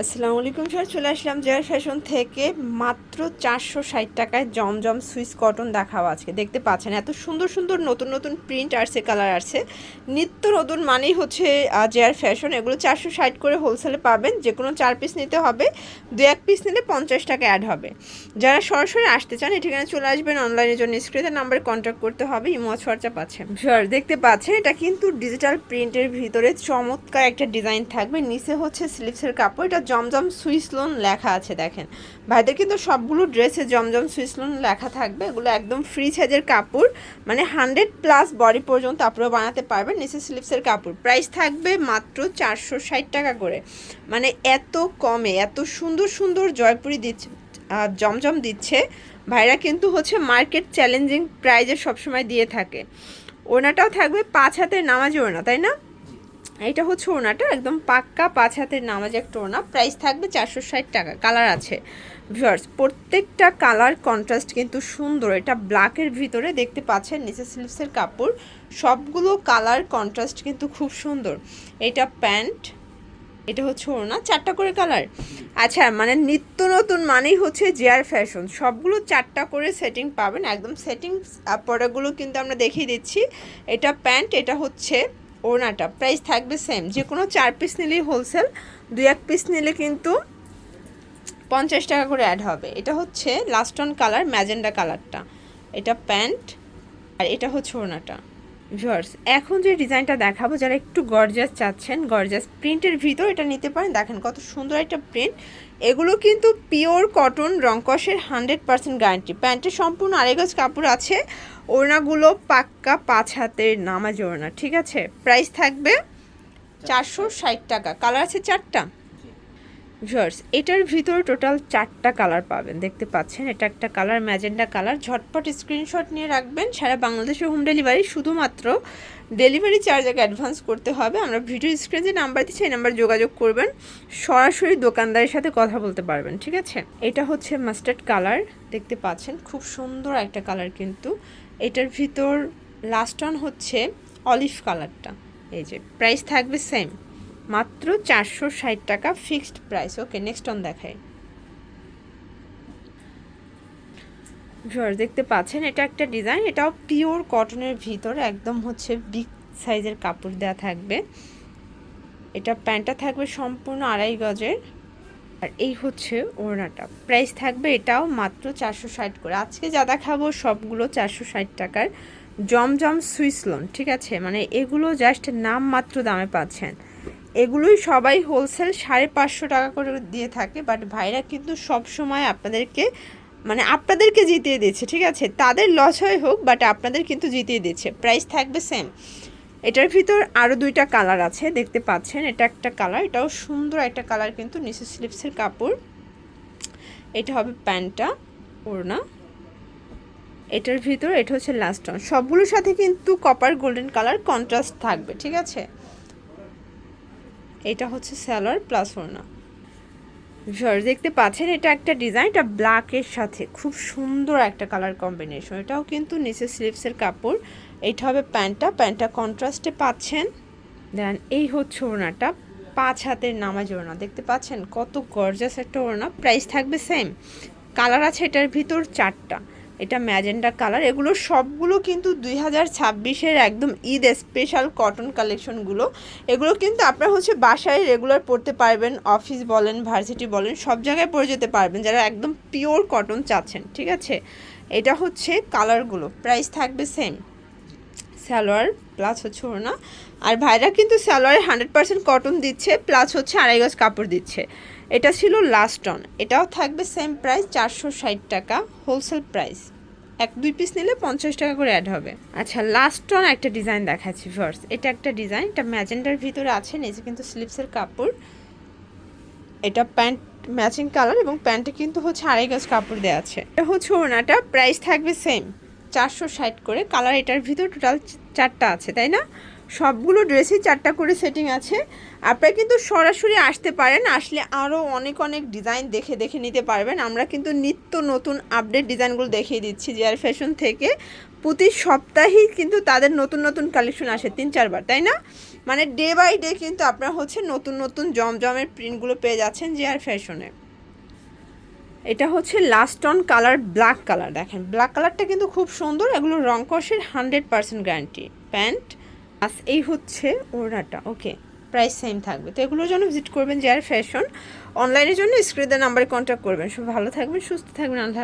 আসসালামু আলাইকুম স্যার চলে আসলাম জেয়ার ফ্যাশন থেকে। মাত্র চারশো ষাট টাকায় জমজম সুইস কটন দেখাও আজকে। দেখতে পাচ্ছেন, এত সুন্দর সুন্দর নতুন নতুন প্রিন্ট আসছে কালার আসছে। নিত্য নতুন মানেই হচ্ছে জেয়ার ফ্যাশন এগুলো চারশো ষাট করে হোলসেলে পাবেন। যে কোনো চার পিস নিতে হবে দু এক পিস নিলে পঞ্চাশ টাকা অ্যাড হবে। যারা সরাসরি আসতে চান ঠিকানা চলে আসবেন অনলাইনের জন্য। স্ক্রিনের নাম্বারে কন্ট্যাক্ট করতে হবে, ইমো খরচা পাচ্ছেন স্যার দেখতে পাচ্ছেন, এটা কিন্তু ডিজিটাল প্রিন্টের ভিতরে চমৎকার একটা ডিজাইন থাকবে। নিচে হচ্ছে স্লিপসের কাপড়, এটা জমজম সুইস লোন লেখা আছে, দেখেন। ভাইদের কিন্তু সবগুলো ড্রেসে জমজম সুইস লোন লেখা থাকবে। এগুলো একদম ফ্রি সাইজের কাপড় মানে হান্ড্রেড প্লাস বডি পর্যন্ত আপনারা বানাতে পারবেন নিচে স্লিপসের কাপড়। প্রাইস থাকবে মাত্র চারশো ষাট টাকা করে। মানে এত কমে, এত সুন্দর সুন্দর জয়পুরি দিচ্ছে জমজম দিচ্ছে। ভাইরা কিন্তু হচ্ছে মার্কেট চ্যালেঞ্জিং প্রাইজে সবসময় দিয়ে থাকে। ওনাটাও থাকবে পাঁচ হাতের নামাজি ওনা তাই না? এটা হচ্ছে ওনাটা একদম পাক্কা পাঁচ হাতের নামাজ একটা ওনা প্রাইস থাকবে চারশো ষাট টাকা কালার আছে। ভিউয়ার্স প্রত্যেকটা কালার কন্ট্রাস্ট কিন্তু সুন্দর, এটা ব্ল্যাকের ভিতরে দেখতে পাচ্ছেন নিচে স্লিভসের কাপড়। সবগুলো কালার কন্ট্রাস্ট কিন্তু খুব সুন্দর। এটা প্যান্ট এটা হচ্ছে ওড়না, চারটা করে কালার আচ্ছা মানে নিত্য নতুন মানেই হচ্ছে জেয়ার ফ্যাশন সবগুলো চারটা করে সেটিং পাবেন, একদম সেটিং প্রোডাক্টগুলো কিন্তু আমরা দেখিয়ে দিচ্ছি। এটা প্যান্ট এটা হচ্ছে ওড়নাটা। প্রাইস থাকবে সেম যে কোনো চার পিস নিলেই হোলসেল দুই এক পিস নিলে কিন্তু পঞ্চাশ টাকা করে অ্যাড হবে। এটা হচ্ছে লাস্টন কালার ম্যাজেন্ডা কালারটা এটা প্যান্ট আর এটা হচ্ছে ওড়নাটা। ভিউয়ার্স, এখন যে ডিজাইনটা দেখাবো, যারা একটু গর্জাস চাচ্ছেন গর্জাস প্রিন্টের ভিতর এটা নিতে পারেন। দেখেন কত সুন্দর একটা প্রিন্ট এগুলো কিন্তু পিওর কটন রংকসের হান্ড্রেড পার্সেন্ট গ্যারান্টি প্যান্টের সম্পূর্ণ আড়াই গজ কাপড় আছে। ওড়নাগুলো পাক্কা পাঁচ হাতের নামাজ ওড়না, ঠিক আছে? প্রাইস থাকবে চারশো ষাট টাকা। কালার আছে চারটা। ভিউয়ার্স, এটার ভিতর টোটাল চারটা কালার পাবেন, দেখতে পাচ্ছেন? এটা একটা কালার, ম্যাজেন্ডা কালার। ঝটপট স্ক্রিনশট নিয়ে রাখবেন। সারা বাংলাদেশের হোম ডেলিভারি শুধুমাত্র ডেলিভারি চার্জ আগে অ্যাডভান্স করতে হবে। আমরা ভিডিও স্ক্রিনে যে নাম্বার দিচ্ছি এই নাম্বার যোগাযোগ করবেন। সরাসরি দোকানদারের সাথে কথা বলতে পারবেন, ঠিক আছে? এটা হচ্ছে মাস্টার্ড কালার দেখতে পাচ্ছেন? খুব সুন্দর একটা কালার কিন্তু। এটার ভিতর লাস্ট অন হচ্ছে অলিভ কালারটা এই যে প্রাইস থাকবে সেম মাত্র চারশো ষাট টাকা fixed price. Okay next one viewer দেখতে পাচ্ছেন, এটা একটা ডিজাইন এটাও পিওর কটনের ভিতর, একদম হচ্ছে বিগ সাইজের কাপড় দেওয়া থাকবে। এটা প্যান্টটা থাকবে সম্পূর্ণ আড়াই গজের। আর এই হচ্ছে ওড়নাটা। প্রাইস থাকবে এটাও মাত্র চারশো ষাট করে। আজকে যা দেখাবো, সবগুলো চারশো ষাট টাকার। জমজম সুইস লোন ঠিক আছে? মানে এগুলো জাস্ট নাম মাত্র দামে পাচ্ছেন। এগুলোই সবাই হোলসেল সাড়ে পাঁচশো টাকা করে দিয়ে থাকে বাট ভাইরা কিন্তু সব সময় আপনাদেরকে মানে আপনাদেরকে জিতিয়ে দিচ্ছে, ঠিক আছে? তাদের লস হয় হোক বাট আপনাদের কিন্তু জিতিয়ে দিচ্ছে। প্রাইস থাকবে সেম এটার ভিতর আরও দুইটা কালার আছে, দেখতে পাচ্ছেন, এটা একটা কালার এটাও সুন্দর একটা কালার কিন্তু নিচে স্লিপসের কাপড়। এটা হবে প্যান্টটা, ওড়না। এটার ভিতর, এটা হচ্ছে লাস্ট অন সবগুলোর সাথে কিন্তু কপার গোল্ডেন কালার কন্ট্রাস্ট থাকবে, ঠিক আছে? এটা হচ্ছে স্যালোয়ার প্লাস ওড়না ভিউয়ার দেখতে পাচ্ছেন, এটা একটা ডিজাইন এটা ব্ল্যাকের সাথে খুব সুন্দর একটা কালার কম্বিনেশন এটাও কিন্তু নিচে স্লিভসের কাপড়। এটা হবে প্যান্টটা প্যান্টটা কন্ট্রাস্টে পাচ্ছেন। দেন এই হচ্ছে ওড়নাটা পাঁচ হাতের নামাজ ওড়না দেখতে পাচ্ছেন, কত গর্জাস একটা ওড়না প্রাইস থাকবে সেম কালার আছে এটার ভিতর চারটা। এটা ম্যাজেন্ডা কালার। এগুলো সবগুলো কিন্তু দুই হাজার ছাব্বিশের একদম ঈদ স্পেশাল কটন কালেকশনগুলো এগুলো কিন্তু আপনারা হচ্ছে বাসায় রেগুলার পড়তে পারবেন অফিস বলেন ভার্সিটি বলেন, সব জায়গায় পরে যেতে পারবেন যারা একদম পিওর কটন চাচ্ছেন, ঠিক আছে? এটা হচ্ছে কালারগুলো প্রাইস থাকবে সেম সালোয়ার প্লাস হচ্ছে ওড়না। আর ভাইরা কিন্তু সালোয়ারে হান্ড্রেড পার্সেন্ট কটন দিচ্ছে প্লাস হচ্ছে আড়াই গজ কাপড় দিচ্ছে। এটা ছিল লাস্ট অন এটাও থাকবে সেম প্রাইস চারশো ষাট টাকা হোলসেল প্রাইস এক, দুই পিস নিলে পঞ্চাশ টাকা করে অ্যাড হবে। আচ্ছা লাস্ট অন একটা ডিজাইন দেখাচ্ছি ফার্স্ট এটা একটা ডিজাইন এটা ম্যাজেন্ডার ভিতরে আছে নিজে কিন্তু স্লিপসের কাপড়। এটা প্যান্ট ম্যাচিং কালার এবং প্যান্টে কিন্তু হচ্ছে আড়াই গজ কাপড় দেওয়া আছে। এটা হচ্ছে ওড়নাটা প্রাইস থাকবে সেম চারশো ষাট করে। কালার এটার ভিতর টোটাল চারটা আছে, তাই না? সবগুলো ড্রেসই চারটা করে সেটিং আছে। আপনারা কিন্তু সরাসরি আসতে পারেন, আসলে আরও অনেক অনেক ডিজাইন দেখে দেখে নিতে পারবেন। আমরা কিন্তু নিত্য নতুন আপডেট ডিজাইনগুলো দেখিয়ে দিচ্ছি জেয়ার ফ্যাশন থেকে। প্রতি সপ্তাহেই কিন্তু তাদের নতুন নতুন কালেকশন আসে, তিন চারবার, তাই না? মানে ডে বাই ডে কিন্তু আপনারা হচ্ছে নতুন নতুন জমজমের প্রিন্টগুলো পেয়ে যাচ্ছেন জেয়ার ফ্যাশনে এটা হচ্ছে last one colour black colour দেখেন। ব্ল্যাক কালারটা কিন্তু খুব সুন্দর, এগুলো রং কষের হান্ড্রেড পার্সেন্ট গ্যারান্টি প্যান্ট আস এই হচ্ছে ওড়নাটা ওকে প্রাইস সেম থাকবে। তো এগুলোর জন্য ভিজিট করবেন জেয়ার ফ্যাশন অনলাইনের জন্য স্ক্রিনের নাম্বারে কন্ট্যাক্ট করবেন। সব ভালো থাকবেন, সুস্থ থাকবেন, আল্লাহ।